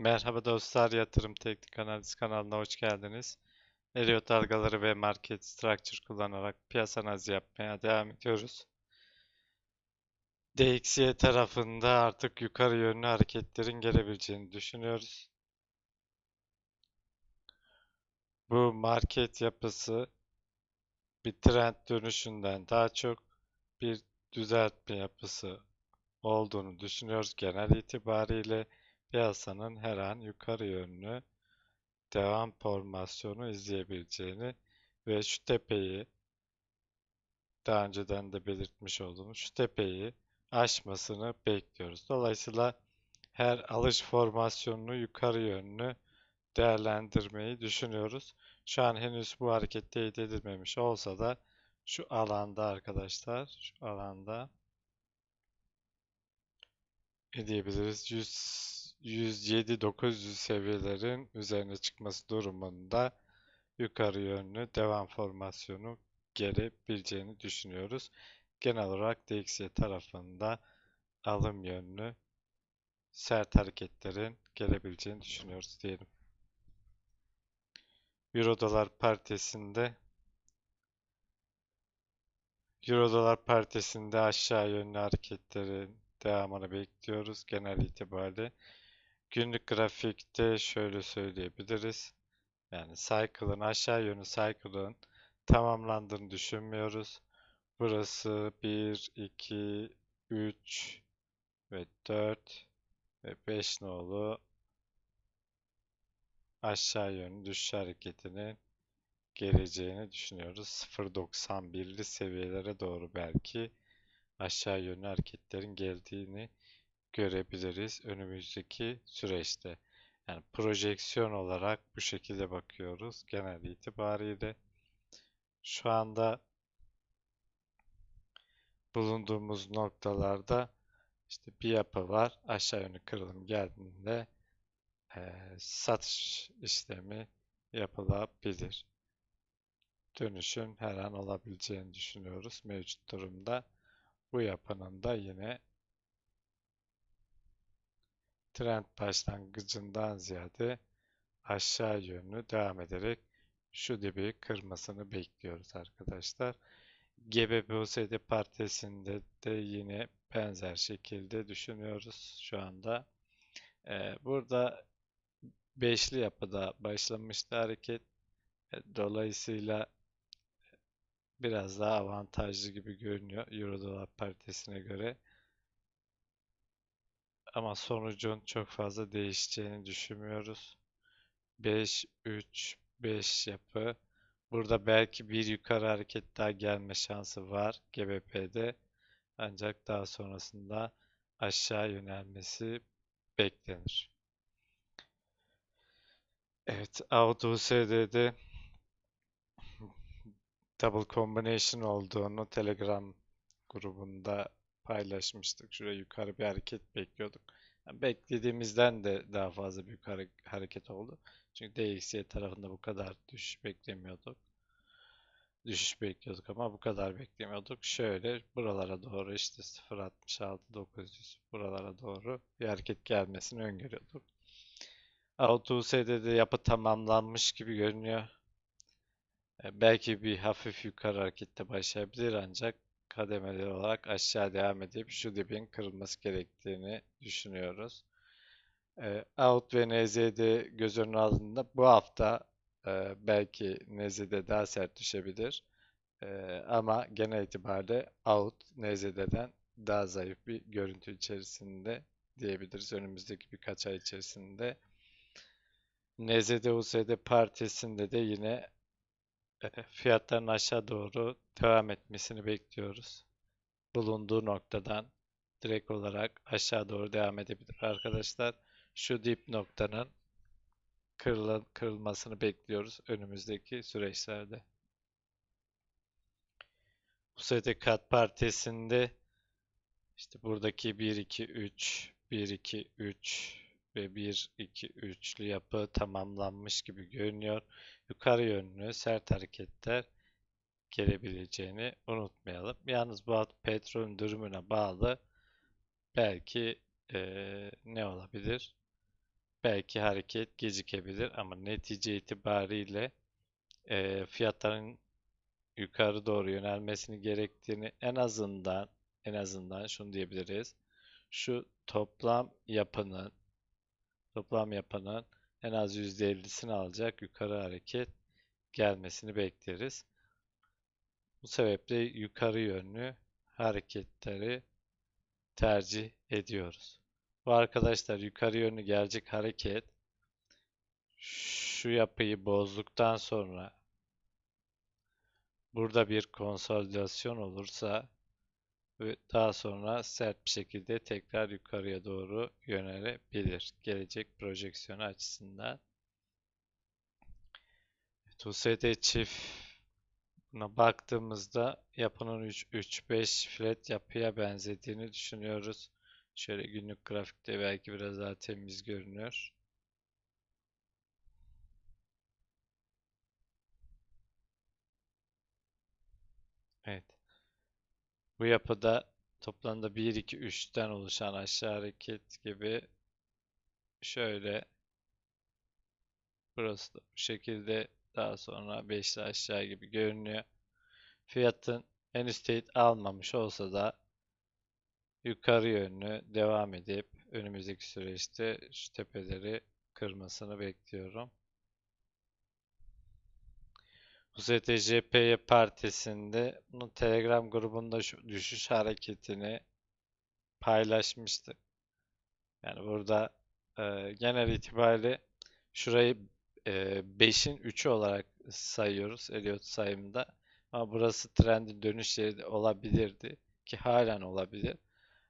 Merhaba dostlar, Yatırım Teknik Analiz kanalına hoş geldiniz. Elliott dalgaları ve market structure kullanarak piyasa analizi yapmaya devam ediyoruz. DXY tarafında artık yukarı yönlü hareketlerin gelebileceğini düşünüyoruz. Bu market yapısı bir trend dönüşünden daha çok bir düzeltme yapısı olduğunu düşünüyoruz genel itibariyle piyasanın her an yukarı yönlü devam formasyonu izleyebileceğini ve şu tepeyi daha önceden de belirtmiş olduğumuz şu tepeyi aşmasını bekliyoruz. Dolayısıyla her alış formasyonunu yukarı yönlü değerlendirmeyi düşünüyoruz. Şu an henüz bu hareket teyit edilmemiş olsa da şu alanda arkadaşlar, şu alanda ne diyebiliriz? 100 107-900 seviyelerin üzerine çıkması durumunda yukarı yönlü devam formasyonu gelebileceğini düşünüyoruz. Genel olarak DXY tarafında alım yönlü sert hareketlerin gelebileceğini düşünüyoruz diyelim. Euro dolar paritesinde Euro dolar paritesinde aşağı yönlü hareketlerin devamını bekliyoruz genel itibariyle. Günlük grafikte şöyle söyleyebiliriz. Yani cycle'ın aşağı yönlü cycle'ın tamamlandığını düşünmüyoruz. Burası 1, 2, 3 ve 4 ve 5 nolu aşağı yönlü düşüş hareketinin geleceğini düşünüyoruz. 0.91'li seviyelere doğru belki aşağı yönlü hareketlerin geldiğini görebiliriz önümüzdeki süreçte. Yani projeksiyon olarak bu şekilde bakıyoruz genel itibariyle. Şu anda bulunduğumuz noktalarda işte bir yapı var. Aşağı yönlü kırılım geldiğinde e, satış işlemi yapılabilir. Dönüşün her an olabileceğini düşünüyoruz mevcut durumda. Bu yapının da yine trend başlangıcından ziyade aşağı yönlü devam ederek şu dibi kırmasını bekliyoruz arkadaşlar. GBP-USD paritesinde de yine benzer şekilde düşünüyoruz şu anda. Ee, burada beşli yapıda başlamıştı hareket. E, dolayısıyla biraz daha avantajlı gibi görünüyor Euro dolar paritesine göre. Ama sonucun çok fazla değişeceğini düşünmüyoruz. 5 3 5 yapı. Burada belki bir yukarı hareket daha gelme şansı var GBP'de. Ancak daha sonrasında aşağı yönelmesi beklenir. Evet, AUD-USD'de double combination olduğunu Telegram grubunda paylaşmıştık. Şuraya yukarı bir hareket bekliyorduk. Yani beklediğimizden de daha fazla bir yukarı hareket oldu. Çünkü DXY tarafında bu kadar düşüş beklemiyorduk. Düşüş bekliyorduk ama bu kadar beklemiyorduk. Şöyle buralara doğru işte 0.66 900 buralara doğru bir hareket gelmesini öngörüyorduk. AutoUSD'de yapı tamamlanmış gibi görünüyor. E, belki bir hafif yukarı harekette başlayabilir ancak kademeli olarak aşağı devam edip şu dibin kırılması gerektiğini düşünüyoruz. E, out ve NZ'de göz önüne alındığında bu hafta e, belki NZ'de daha sert düşebilir. E, ama genel itibariyle out NZ'den daha zayıf bir görüntü içerisinde diyebiliriz önümüzdeki birkaç ay içerisinde. NZD USD partisinde de yine fiyatların aşağı doğru devam etmesini bekliyoruz. Bulunduğu noktadan direkt olarak aşağı doğru devam edebilir arkadaşlar. Şu dip noktanın kırıl kırılmasını bekliyoruz önümüzdeki süreçlerde. Bu sırada kat partisinde işte buradaki 1 2 3 1 2 3 ve 1 2 3'lü yapı tamamlanmış gibi görünüyor yukarı yönlü sert hareketler gelebileceğini unutmayalım. Yalnız bu petrolün durumuna bağlı belki e, ne olabilir? belki hareket gecikebilir ama netice itibariyle e, fiyatların yukarı doğru yönelmesini gerektiğini en azından en azından şunu diyebiliriz. Şu toplam yapının toplam yapının en az %50'sini alacak yukarı hareket gelmesini bekleriz. Bu sebeple yukarı yönlü hareketleri tercih ediyoruz. Bu arkadaşlar yukarı yönlü gelecek hareket şu yapıyı bozduktan sonra burada bir konsolidasyon olursa ve daha sonra sert bir şekilde tekrar yukarıya doğru yönelebilir. Gelecek projeksiyonu açısından. TUSD çift buna baktığımızda yapının 3-5 flat yapıya benzediğini düşünüyoruz. Şöyle günlük grafikte belki biraz daha temiz görünüyor. Evet. Bu yapıda toplamda 1, 2, 3'ten oluşan aşağı hareket gibi şöyle burası da bu şekilde daha sonra 5'li aşağı gibi görünüyor. Fiyatın henüz teyit almamış olsa da yukarı yönlü devam edip önümüzdeki süreçte şu tepeleri kırmasını bekliyorum. USTJPY partisinde bunun Telegram grubunda şu düşüş hareketini paylaşmıştık. Yani burada e, genel itibariyle şurayı e, 5'in 3'ü olarak sayıyoruz Elliott sayımında. Ama burası trendin dönüş yeri olabilirdi ki halen olabilir.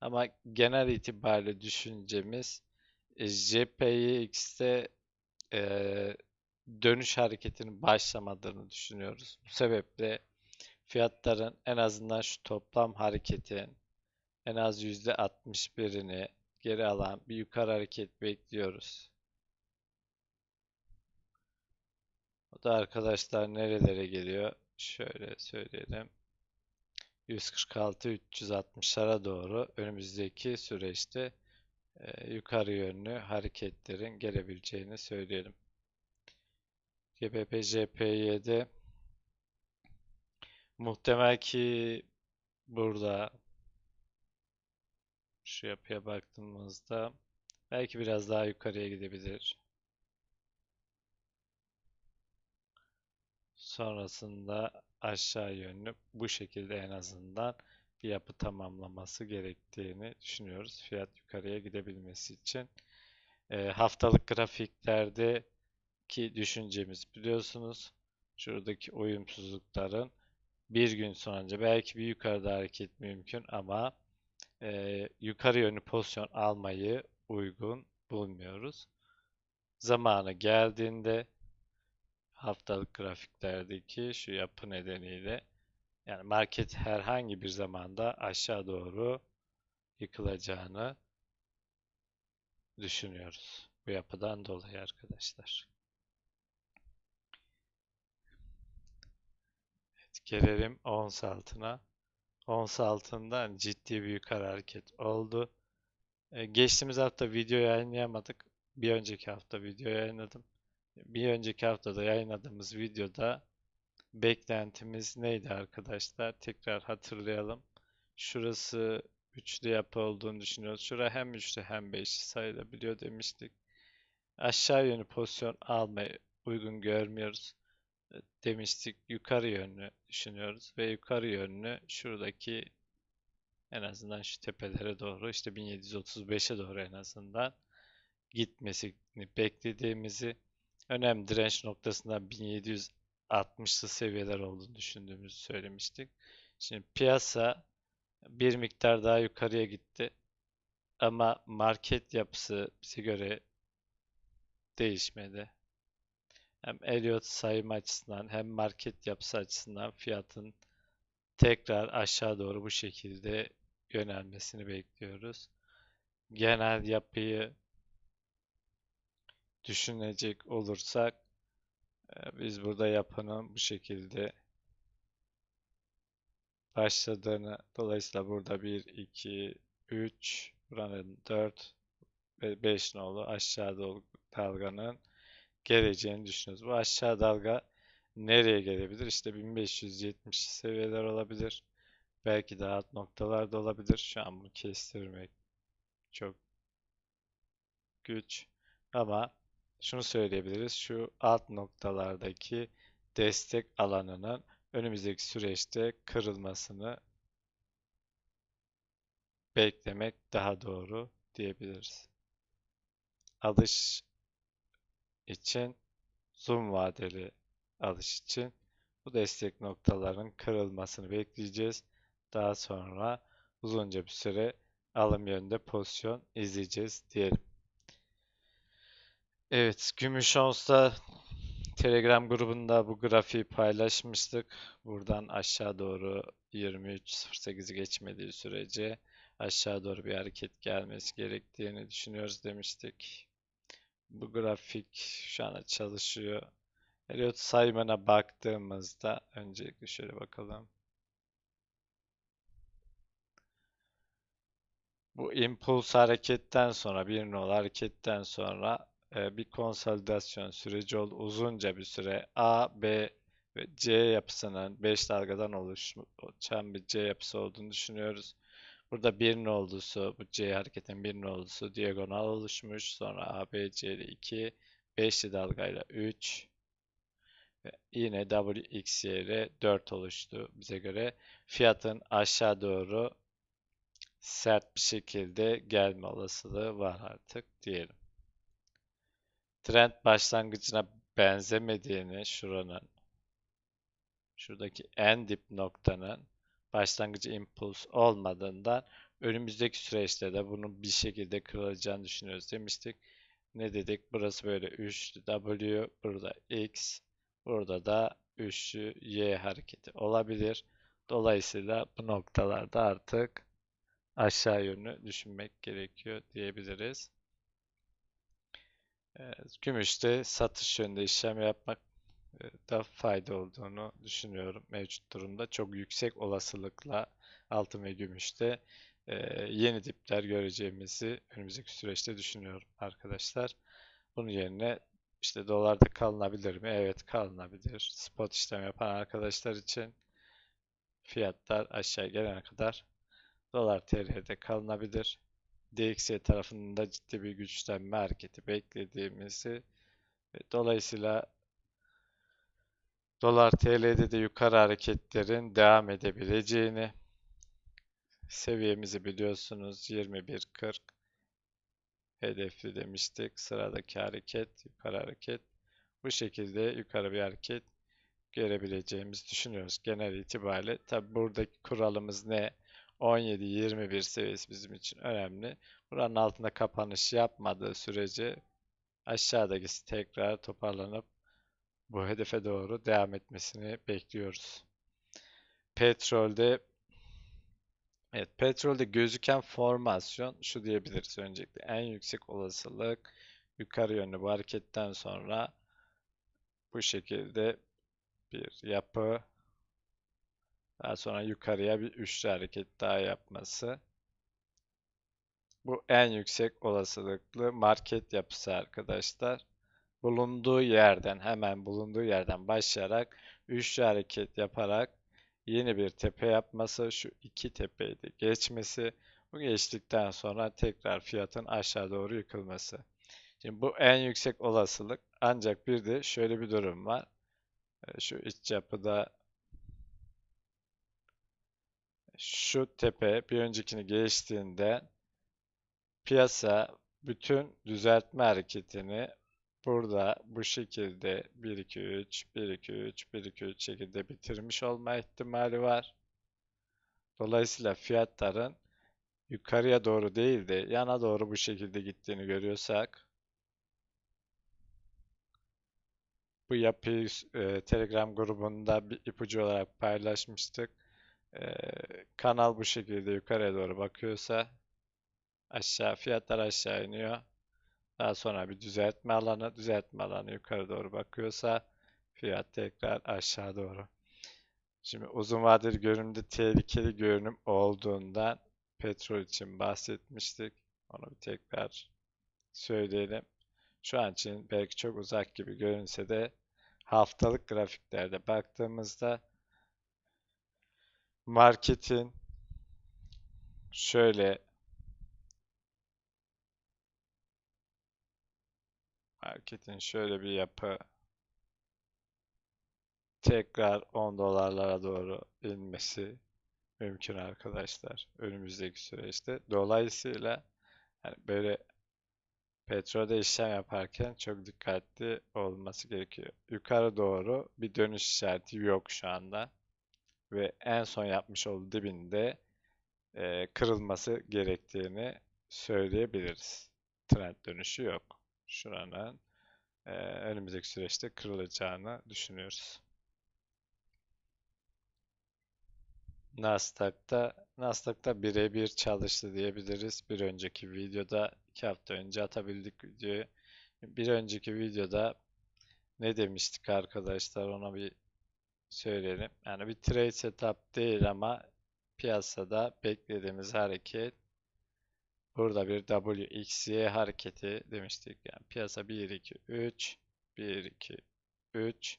Ama genel itibariyle düşüncemiz JPYX'te e, dönüş hareketinin başlamadığını düşünüyoruz. Bu sebeple fiyatların en azından şu toplam hareketin en az %61'ini geri alan bir yukarı hareket bekliyoruz. O da arkadaşlar nerelere geliyor? Şöyle söyleyelim. 146-360'lara doğru önümüzdeki süreçte e, yukarı yönlü hareketlerin gelebileceğini söyleyelim. GBP JPY'de muhtemel ki burada şu yapıya baktığımızda belki biraz daha yukarıya gidebilir. Sonrasında aşağı yönlü bu şekilde en azından bir yapı tamamlaması gerektiğini düşünüyoruz. Fiyat yukarıya gidebilmesi için. E, haftalık grafiklerde ki düşüncemiz biliyorsunuz. Şuradaki uyumsuzlukların bir gün sonra belki bir yukarıda hareket mümkün ama e, yukarı yönlü pozisyon almayı uygun bulmuyoruz. Zamanı geldiğinde haftalık grafiklerdeki şu yapı nedeniyle yani market herhangi bir zamanda aşağı doğru yıkılacağını düşünüyoruz. Bu yapıdan dolayı arkadaşlar. Gelelim ons altına. Ons altından ciddi bir hareket oldu. Ee, geçtiğimiz hafta video yayınlayamadık. Bir önceki hafta video yayınladım. Bir önceki haftada yayınladığımız videoda beklentimiz neydi arkadaşlar? Tekrar hatırlayalım. Şurası üçlü yapı olduğunu düşünüyoruz. Şura hem üçlü hem beşli sayılabiliyor demiştik. Aşağı yönlü pozisyon almayı uygun görmüyoruz demiştik. Yukarı yönlü düşünüyoruz ve yukarı yönlü şuradaki en azından şu tepelere doğru işte 1735'e doğru en azından gitmesini beklediğimizi önemli direnç noktasından 1760'lı seviyeler olduğunu düşündüğümüzü söylemiştik. Şimdi piyasa bir miktar daha yukarıya gitti. Ama market yapısı bize göre değişmedi. Hem Elliott sayım açısından hem market yapısı açısından fiyatın tekrar aşağı doğru bu şekilde yönelmesini bekliyoruz. Genel yapıyı düşünecek olursak e, biz burada yapının bu şekilde başladığını dolayısıyla burada 1, 2, 3 buranın 4 ve 5 nolu aşağı doğru dalganın geleceğini düşünüyoruz. Bu aşağı dalga nereye gelebilir? İşte 1570 seviyeler olabilir. Belki daha alt noktalarda olabilir. Şu an bunu kestirmek çok güç. Ama şunu söyleyebiliriz. Şu alt noktalardaki destek alanının önümüzdeki süreçte kırılmasını beklemek daha doğru diyebiliriz. Alış için uzun vadeli alış için bu destek noktaların kırılmasını bekleyeceğiz. Daha sonra uzunca bir süre alım yönünde pozisyon izleyeceğiz diyelim. Evet, Gümüş Ons'ta Telegram grubunda bu grafiği paylaşmıştık. Buradan aşağı doğru 23.08'i geçmediği sürece aşağı doğru bir hareket gelmesi gerektiğini düşünüyoruz demiştik. Bu grafik şu anda çalışıyor. Elliott Simon'a baktığımızda öncelikle şöyle bakalım. Bu impuls hareketten sonra bir nol hareketten sonra e, bir konsolidasyon süreci oldu. Uzunca bir süre A, B ve C yapısının 5 dalgadan oluşan bir C yapısı olduğunu düşünüyoruz. Burada bir noldusu, bu C hareketin bir noldusu diagonal oluşmuş. Sonra A, B, C ile 2, 5'li dalgayla 3 ve yine W, X, Y ile 4 oluştu bize göre. Fiyatın aşağı doğru sert bir şekilde gelme olasılığı var artık diyelim. Trend başlangıcına benzemediğini şuranın şuradaki en dip noktanın başlangıcı impuls olmadığından önümüzdeki süreçte de bunun bir şekilde kırılacağını düşünüyoruz demiştik. Ne dedik? Burası böyle üçlü W, burada X, burada da üçlü Y hareketi olabilir. Dolayısıyla bu noktalarda artık aşağı yönlü düşünmek gerekiyor diyebiliriz. Gümüşte satış yönünde işlem yapmak da fayda olduğunu düşünüyorum mevcut durumda. Çok yüksek olasılıkla altın ve gümüşte yeni dipler göreceğimizi önümüzdeki süreçte düşünüyorum arkadaşlar. Bunun yerine işte dolarda kalınabilir mi? Evet kalınabilir. Spot işlem yapan arkadaşlar için fiyatlar aşağı gelene kadar dolar TL'de kalınabilir. DXY tarafında ciddi bir güçlenme hareketi beklediğimizi dolayısıyla Dolar TL'de de yukarı hareketlerin devam edebileceğini seviyemizi biliyorsunuz 21.40 hedefli demiştik. Sıradaki hareket yukarı hareket. Bu şekilde yukarı bir hareket görebileceğimizi düşünüyoruz genel itibariyle. Tabi buradaki kuralımız ne? 17-21 seviyesi bizim için önemli. Buranın altında kapanış yapmadığı sürece aşağıdaki tekrar toparlanıp bu hedefe doğru devam etmesini bekliyoruz. Petrolde Evet, petrolde gözüken formasyon şu diyebiliriz öncelikle. En yüksek olasılık yukarı yönlü bu hareketten sonra bu şekilde bir yapı daha sonra yukarıya bir üçlü hareket daha yapması. Bu en yüksek olasılıklı market yapısı arkadaşlar bulunduğu yerden hemen bulunduğu yerden başlayarak üçlü hareket yaparak yeni bir tepe yapması, şu iki tepeyi de geçmesi, bu geçtikten sonra tekrar fiyatın aşağı doğru yıkılması. Şimdi bu en yüksek olasılık ancak bir de şöyle bir durum var. Ee, şu iç yapıda şu tepe bir öncekini geçtiğinde piyasa bütün düzeltme hareketini burada bu şekilde 1 2 3 1 2 3 1 2 3 şekilde bitirmiş olma ihtimali var. Dolayısıyla fiyatların yukarıya doğru değil de yana doğru bu şekilde gittiğini görüyorsak bu yapıyı e, Telegram grubunda bir ipucu olarak paylaşmıştık. E, kanal bu şekilde yukarıya doğru bakıyorsa aşağı fiyatlar aşağı iniyor. Daha sonra bir düzeltme alanı, düzeltme alanı yukarı doğru bakıyorsa fiyat tekrar aşağı doğru. Şimdi uzun vadeli görünümde tehlikeli görünüm olduğundan petrol için bahsetmiştik. Onu bir tekrar söyleyelim. Şu an için belki çok uzak gibi görünse de haftalık grafiklerde baktığımızda marketin şöyle marketin şöyle bir yapı tekrar 10 dolarlara doğru inmesi mümkün arkadaşlar önümüzdeki süreçte. Dolayısıyla yani böyle petrolde işlem yaparken çok dikkatli olması gerekiyor. Yukarı doğru bir dönüş işareti yok şu anda ve en son yapmış olduğu dibinde e, kırılması gerektiğini söyleyebiliriz. Trend dönüşü yok. Şuranın e, önümüzdeki süreçte kırılacağını düşünüyoruz. Nasdaq'ta Nasdaq'ta birebir çalıştı diyebiliriz. Bir önceki videoda iki hafta önce atabildik videoyu. Bir önceki videoda ne demiştik arkadaşlar ona bir söyleyelim. Yani bir trade setup değil ama piyasada beklediğimiz hareket burada bir WXY hareketi demiştik. Yani piyasa 1 2 3 1 2 3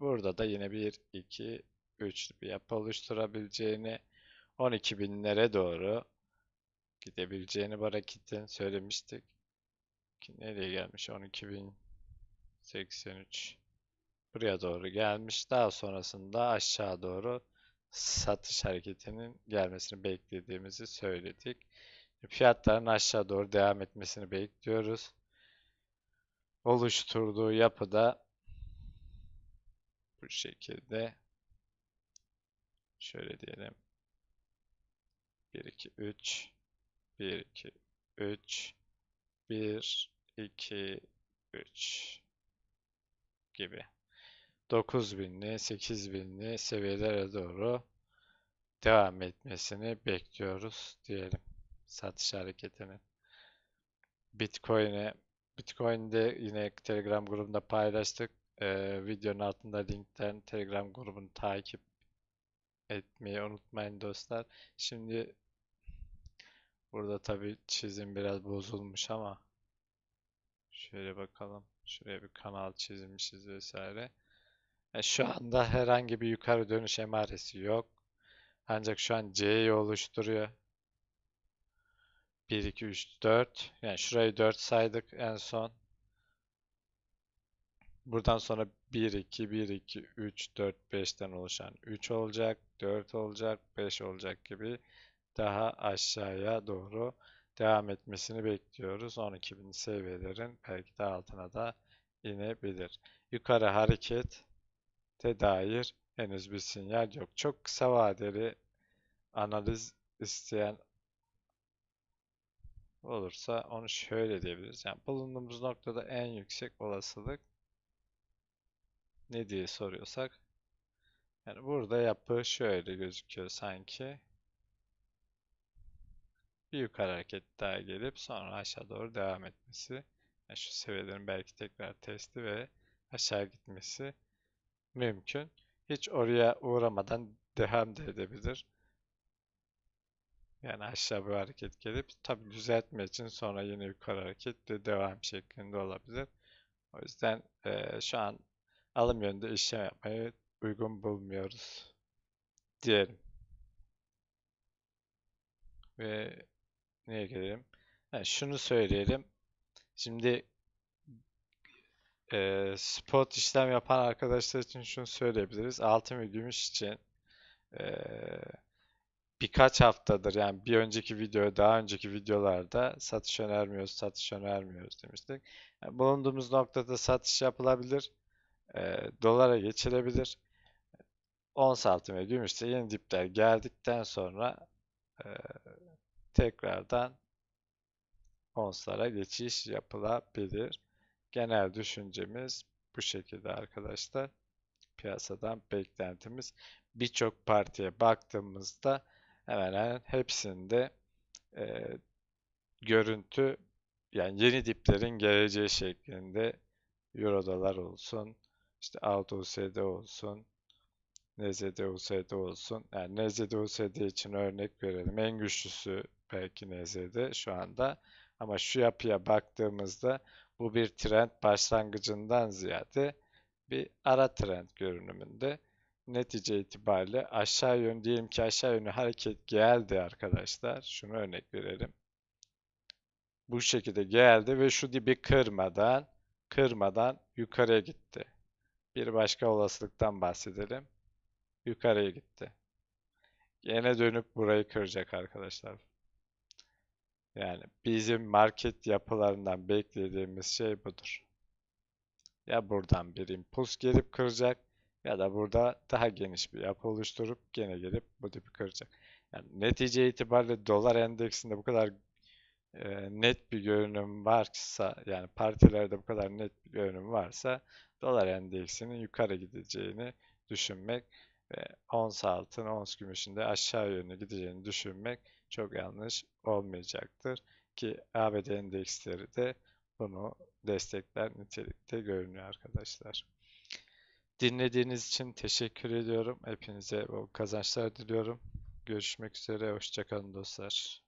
burada da yine 1 2 3 bir yapı oluşturabileceğini 12 binlere doğru gidebileceğini bu hareketin söylemiştik. Ki nereye gelmiş? 12.083 buraya doğru gelmiş. Daha sonrasında aşağı doğru satış hareketinin gelmesini beklediğimizi söyledik. Fiyatların aşağı doğru devam etmesini bekliyoruz. Oluşturduğu yapıda bu şekilde şöyle diyelim. 1 2 3 1 2 3 1 2 3 gibi. 9000'li 8000'li seviyelere doğru devam etmesini bekliyoruz diyelim satış hareketinin. Bitcoin'e Bitcoin'de yine Telegram grubunda paylaştık. Ee, videonun altında linkten Telegram grubunu takip etmeyi unutmayın dostlar. Şimdi burada tabi çizim biraz bozulmuş ama şöyle bakalım. Şuraya bir kanal çizmişiz vesaire. E, şu anda herhangi bir yukarı dönüş emaresi yok. Ancak şu an C'yi oluşturuyor. 1, 2, 3, 4. Yani şurayı 4 saydık en son. Buradan sonra 1, 2, 1, 2, 3, 4, 5'ten oluşan 3 olacak, 4 olacak, 5 olacak gibi daha aşağıya doğru devam etmesini bekliyoruz. 12.000 seviyelerin belki de altına da inebilir. Yukarı hareket de dair henüz bir sinyal yok. Çok kısa vadeli analiz isteyen olursa onu şöyle diyebiliriz. Yani bulunduğumuz noktada en yüksek olasılık ne diye soruyorsak yani burada yapı şöyle gözüküyor sanki. Bir yukarı hareket daha gelip sonra aşağı doğru devam etmesi. Yani şu seviyelerin belki tekrar testi ve aşağı gitmesi mümkün. Hiç oraya uğramadan devam da edebilir. Yani aşağı bir hareket gelip tabi düzeltme için sonra yine yukarı hareket de devam şeklinde olabilir. O yüzden e, şu an alım yönünde işlem yapmayı uygun bulmuyoruz diyelim. Ve neye gelelim? Yani şunu söyleyelim. Şimdi e, spot işlem yapan arkadaşlar için şunu söyleyebiliriz. Altın ve gümüş için e, birkaç haftadır yani bir önceki video, daha önceki videolarda satış önermiyoruz, satış önermiyoruz demiştik. Yani bulunduğumuz noktada satış yapılabilir, e, dolara geçilebilir. Ons altın ve gümüşte yeni dipler geldikten sonra e, tekrardan onslara geçiş yapılabilir. Genel düşüncemiz bu şekilde arkadaşlar. Piyasadan beklentimiz birçok partiye baktığımızda hemen hemen hepsinde e, görüntü yani yeni diplerin geleceği şeklinde Euro dolar olsun, işte Altı USD olsun, NZD USD olsun. Yani NZD USD için örnek verelim. En güçlüsü belki NZD şu anda. Ama şu yapıya baktığımızda Bu bir trend başlangıcından ziyade bir ara trend görünümünde. Netice itibariyle aşağı yönlü diyelim ki aşağı yönlü hareket geldi arkadaşlar. Şunu örnek verelim. Bu şekilde geldi ve şu dibi kırmadan kırmadan yukarıya gitti. Bir başka olasılıktan bahsedelim. Yukarıya gitti. Yine dönüp burayı kıracak arkadaşlar. Yani bizim market yapılarından beklediğimiz şey budur. Ya buradan bir impuls gelip kıracak ya da burada daha geniş bir yapı oluşturup gene gelip bu dibi kıracak. Yani netice itibariyle dolar endeksinde bu kadar e, net bir görünüm varsa yani partilerde bu kadar net bir görünüm varsa dolar endeksinin yukarı gideceğini düşünmek ve ons altın, ons gümüşün de aşağı yönlü gideceğini düşünmek çok yanlış olmayacaktır. Ki ABD endeksleri de bunu destekler nitelikte görünüyor arkadaşlar. Dinlediğiniz için teşekkür ediyorum. Hepinize bol kazançlar diliyorum. Görüşmek üzere. Hoşçakalın dostlar.